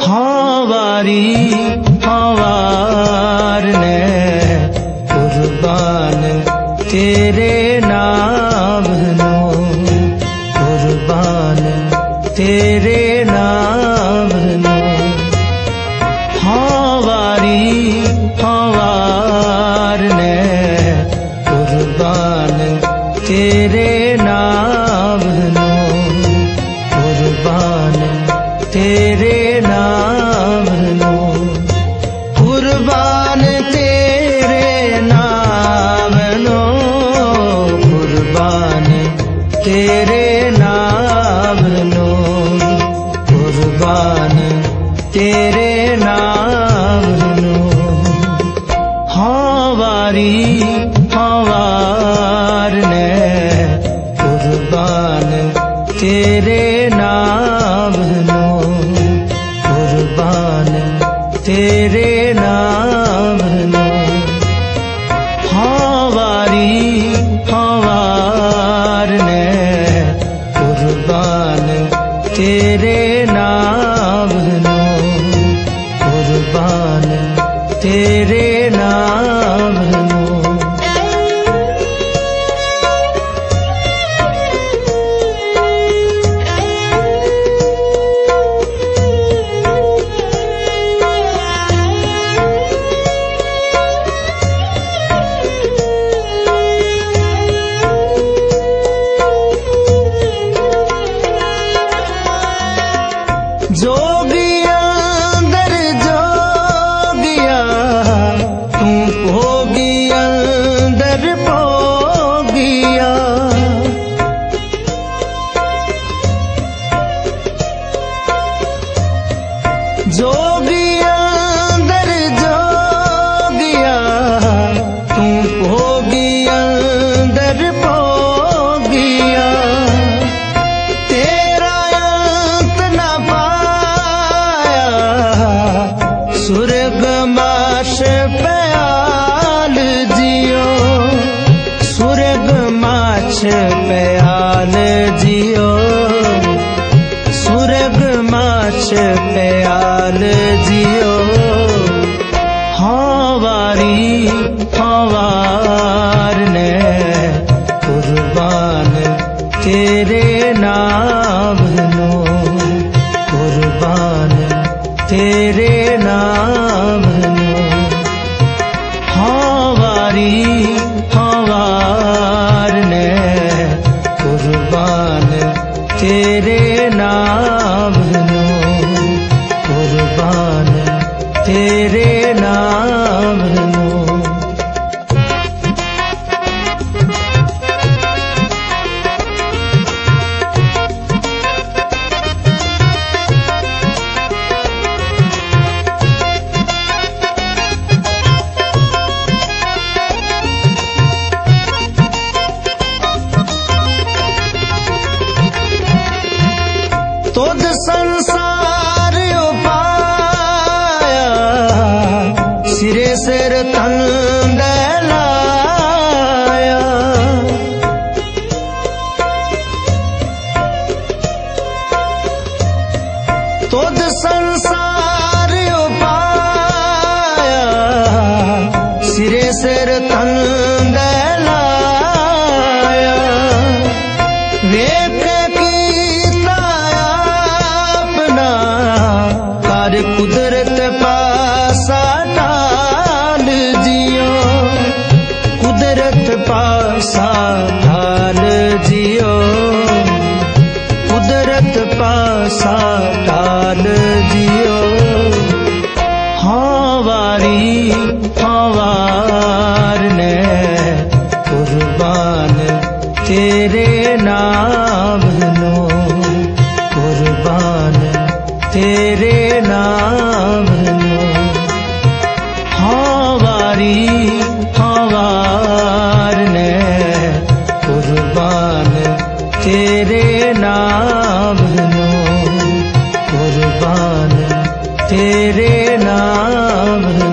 ਹਾਂ ਵਾਰੀ ਹਾਂ ਵਾਰ ਨੇ ਕੁਰਬਾਨ ਤੇਰੇ ਨਾਮ ਨੂੰ ਕੁਰਬਾਨ ਤੇਰੇ ਨਾਮ ਮਾਛ ਪਿਆਲ ਜਿਓ। ਹਾਂ ਵਾਰੀ ਹਾਂ ਵਾਰ ਨੇ ਕੁਰਬਾਨ ਤੇਰੇ ਨਾਮ ਨੂੰ। ਕੁਰਬਾਨ ਤੇਰੇ ਤੇਰੇ ਨਾਮ ਸਿਰੇ ਸਿਰ ਤਨ ਦੇ ਲਾਇਆ। ਤੁਧ ਸੰਸਾਰ ਉਪਾਇਆ। ਸਿਰੇ ਸਿਰ ਤਨ ਦੇ ਕੁਦਰਤ ਜਿਓ। ਕੁਦਰਤ ਪਾਸਾ ਢਾਲ ਜਿਓ। ਹਾਂ ਵਾਰੀ, ਹਾਂ ਨੇ ਕੁਰਬਾਨ ਤੇਰੇ ਨਾਮ ਨੂੰ। ਕੁਰਬਾਨ ਤੇਰੇ ਤੇਰੇ ਨਾਮ ਨੂੰ ਕੁਰਬਾਨ ਤੇਰੇ ਨਾਮ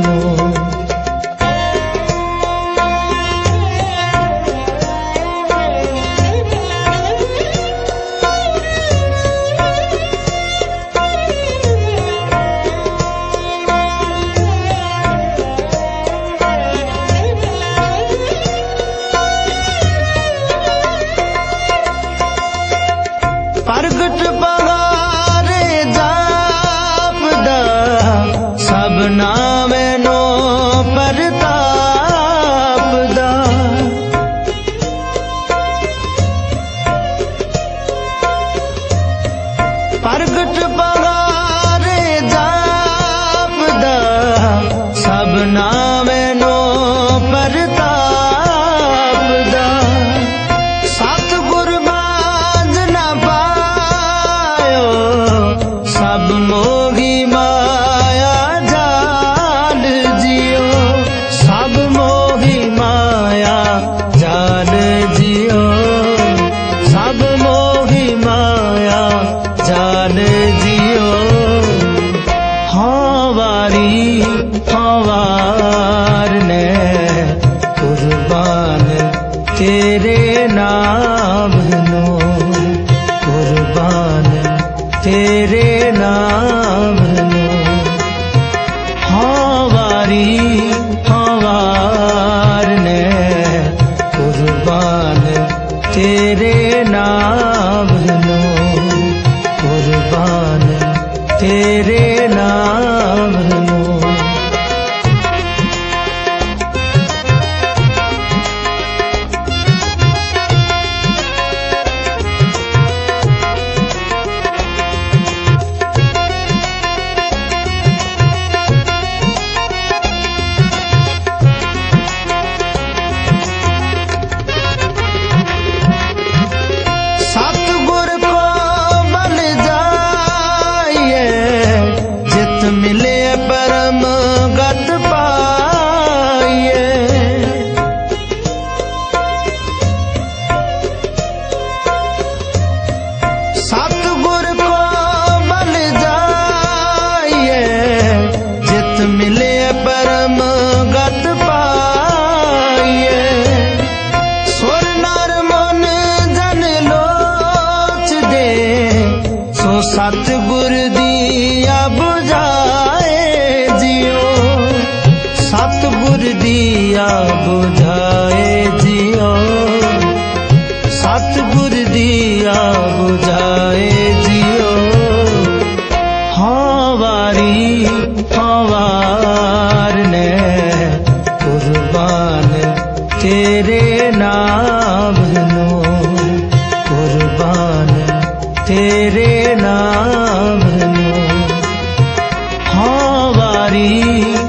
ਦੇ ਸੋ ਸਤ ਗੁਰ ਦੀਆ ਜਿਉ। ਸਤ ਗੁਰ ਦੀਆ हरी